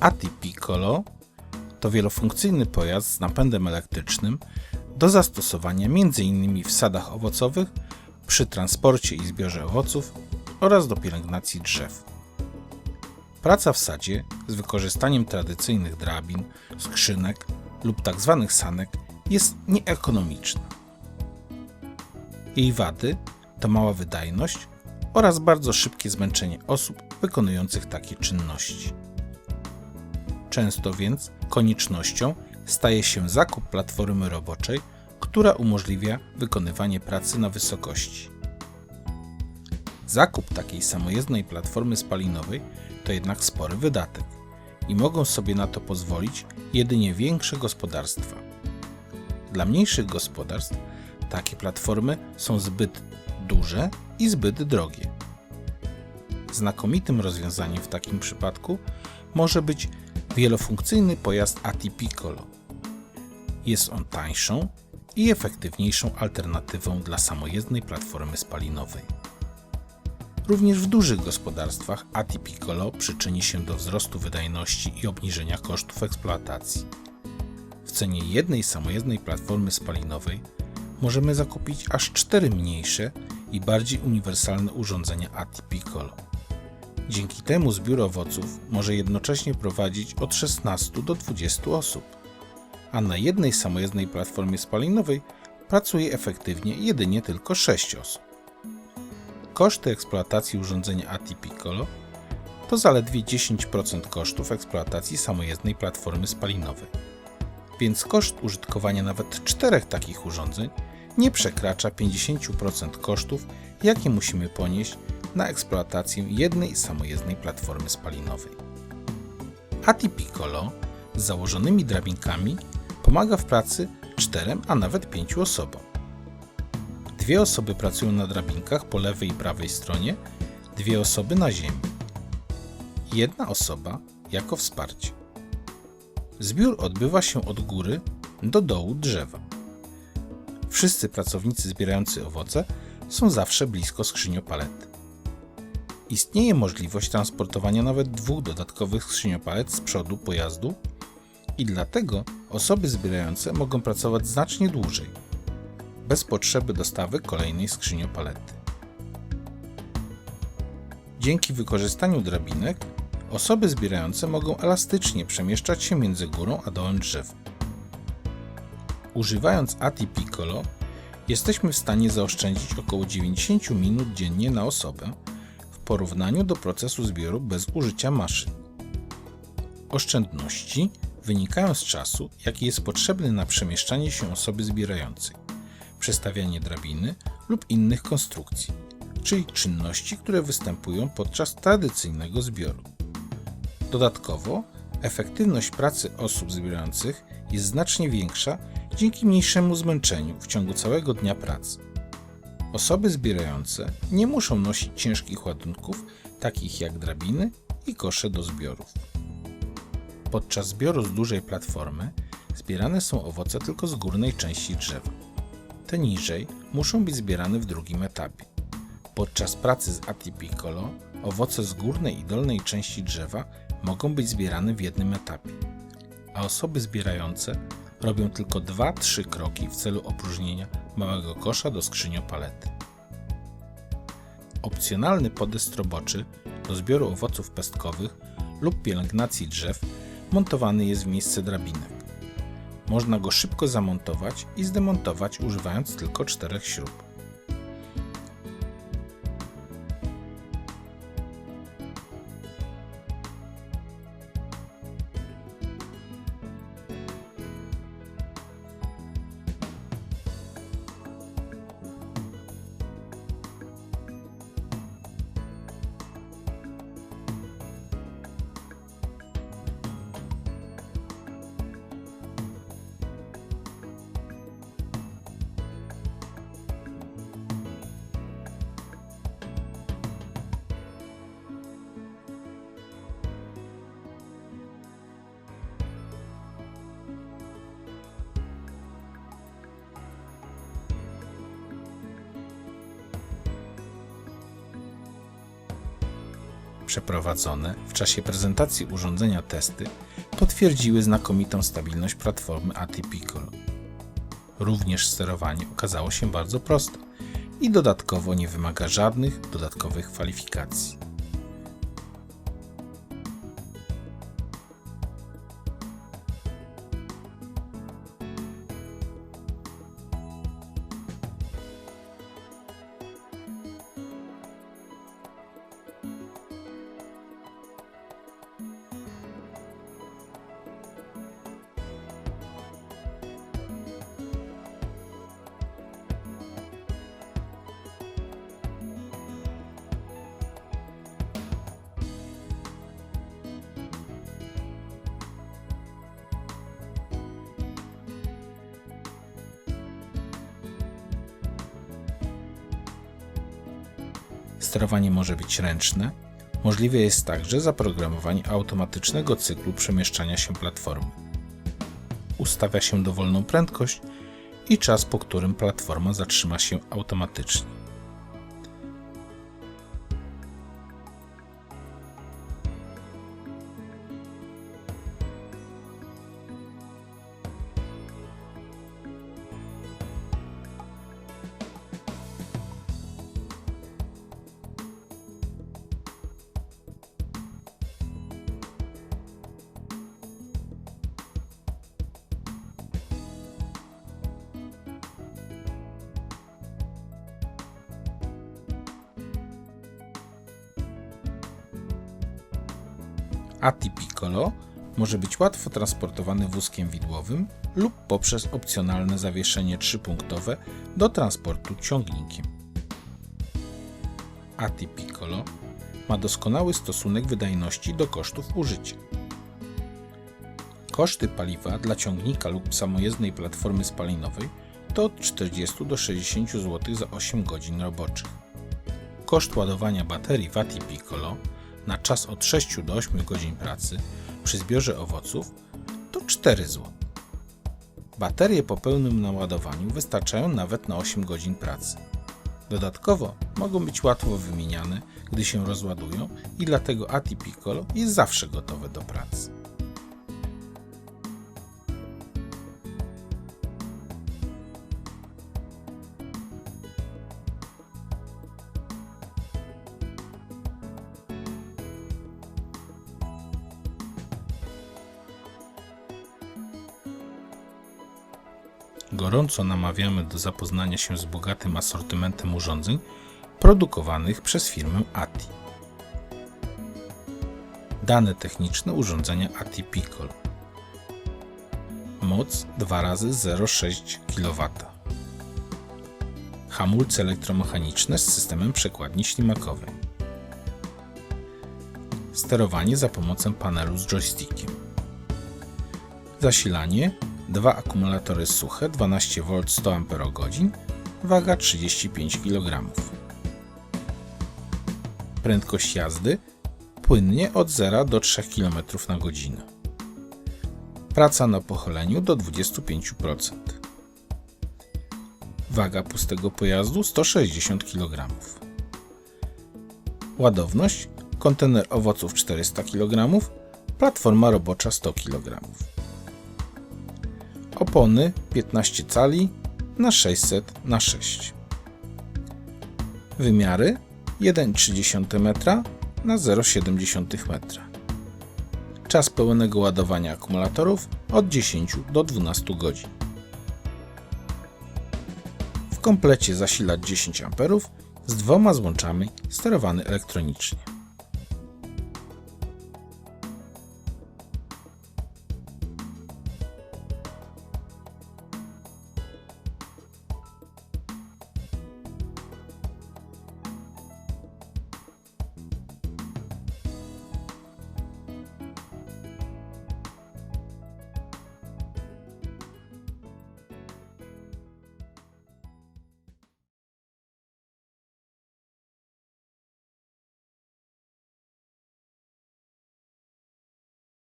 Ati-Piccolo to wielofunkcyjny pojazd z napędem elektrycznym do zastosowania m.in. w sadach owocowych, przy transporcie i zbiorze owoców oraz do pielęgnacji drzew. Praca w sadzie z wykorzystaniem tradycyjnych drabin, skrzynek lub tzw. sanek jest nieekonomiczna. Jej wady to mała wydajność oraz bardzo szybkie zmęczenie osób wykonujących takie czynności. Często więc koniecznością staje się zakup platformy roboczej, która umożliwia wykonywanie pracy na wysokości. Zakup takiej samojezdnej platformy spalinowej to jednak spory wydatek i mogą sobie na to pozwolić jedynie większe gospodarstwa. Dla mniejszych gospodarstw takie platformy są zbyt duże i zbyt drogie. Znakomitym rozwiązaniem w takim przypadku może być wielofunkcyjny pojazd Ati-Piccolo. Jest on tańszą i efektywniejszą alternatywą dla samojezdnej platformy spalinowej. Również w dużych gospodarstwach Ati-Piccolo przyczyni się do wzrostu wydajności i obniżenia kosztów eksploatacji. W cenie jednej samojezdnej platformy spalinowej możemy zakupić aż cztery mniejsze i bardziej uniwersalne urządzenia Ati-Piccolo. Dzięki temu zbiór owoców może jednocześnie prowadzić od 16 do 20 osób, a na jednej samojezdnej platformie spalinowej pracuje efektywnie jedynie tylko 6 osób. Koszty eksploatacji urządzenia Ati-Piccolo to zaledwie 10% kosztów eksploatacji samojezdnej platformy spalinowej. Więc koszt użytkowania nawet czterech takich urządzeń nie przekracza 50% kosztów, jakie musimy ponieść na eksploatację jednej samojezdnej platformy spalinowej. Ati-Piccolo z założonymi drabinkami pomaga w pracy 4, a nawet 5 osobom. Dwie osoby pracują na drabinkach po lewej i prawej stronie, dwie osoby na ziemi. Jedna osoba jako wsparcie. Zbiór odbywa się od góry do dołu drzewa. Wszyscy pracownicy zbierający owoce są zawsze blisko skrzyniopalety. Istnieje możliwość transportowania nawet dwóch dodatkowych skrzyniopalet z przodu pojazdu i dlatego osoby zbierające mogą pracować znacznie dłużej, bez potrzeby dostawy kolejnej skrzyniopalety. Dzięki wykorzystaniu drabinek osoby zbierające mogą elastycznie przemieszczać się między górą a dołem drzewa. Używając Ati-Piccolo jesteśmy w stanie zaoszczędzić około 90 minut dziennie na osobę w porównaniu do procesu zbioru bez użycia maszyn. Oszczędności wynikają z czasu, jaki jest potrzebny na przemieszczanie się osoby zbierającej, przestawianie drabiny lub innych konstrukcji, czyli czynności, które występują podczas tradycyjnego zbioru. Dodatkowo, efektywność pracy osób zbierających jest znacznie większa dzięki mniejszemu zmęczeniu w ciągu całego dnia pracy. Osoby zbierające nie muszą nosić ciężkich ładunków, takich jak drabiny i kosze do zbiorów. Podczas zbioru z dużej platformy zbierane są owoce tylko z górnej części drzewa. Te niżej muszą być zbierane w drugim etapie. Podczas pracy z Ati-Piccolo owoce z górnej i dolnej części drzewa mogą być zbierane w jednym etapie, a osoby zbierające robią tylko 2-3 kroki w celu opróżnienia małego kosza do skrzyniopalety. Opcjonalny podest roboczy do zbioru owoców pestkowych lub pielęgnacji drzew montowany jest w miejsce drabinek. Można go szybko zamontować i zdemontować używając tylko czterech śrub. Przeprowadzone w czasie prezentacji urządzenia testy potwierdziły znakomitą stabilność platformy ATI Piccolo. Również sterowanie okazało się bardzo proste i dodatkowo nie wymaga żadnych dodatkowych kwalifikacji. Sterowanie może być ręczne. Możliwe jest także zaprogramowanie automatycznego cyklu przemieszczania się platformy. Ustawia się dowolną prędkość i czas, po którym platforma zatrzyma się automatycznie. ATI Piccolo może być łatwo transportowany wózkiem widłowym lub poprzez opcjonalne zawieszenie trzypunktowe do transportu ciągnikiem. ATI Piccolo ma doskonały stosunek wydajności do kosztów użycia. Koszty paliwa dla ciągnika lub samojezdnej platformy spalinowej to od 40 do 60 zł za 8 godzin roboczych. Koszt ładowania baterii w ATI Piccolo na czas od 6 do 8 godzin pracy przy zbiorze owoców to 4 zł. Baterie po pełnym naładowaniu wystarczają nawet na 8 godzin pracy. Dodatkowo mogą być łatwo wymieniane, gdy się rozładują i dlatego ATI jest zawsze gotowe do pracy. Gorąco namawiamy do zapoznania się z bogatym asortymentem urządzeń produkowanych przez firmę ATI. Dane techniczne urządzenia ATI Piccolo. Moc 2 razy 0,6 kW. Hamulce elektromechaniczne z systemem przekładni ślimakowej. Sterowanie za pomocą panelu z joystickiem. Zasilanie dwa akumulatory suche 12V 100 Ah, waga 35 kg. Prędkość jazdy płynnie od 0 do 3 km na godzinę. Praca na pochyleniu do 25%. Waga pustego pojazdu 160 kg. Ładowność kontener owoców 400 kg, platforma robocza 100 kg opony 15 cali na 600 na 6 Wymiary 1,3 m na 0,7 m. Czas pełnego ładowania akumulatorów od 10 do 12 godzin. W komplecie zasilacz 10 A z dwoma złączami sterowany elektronicznie.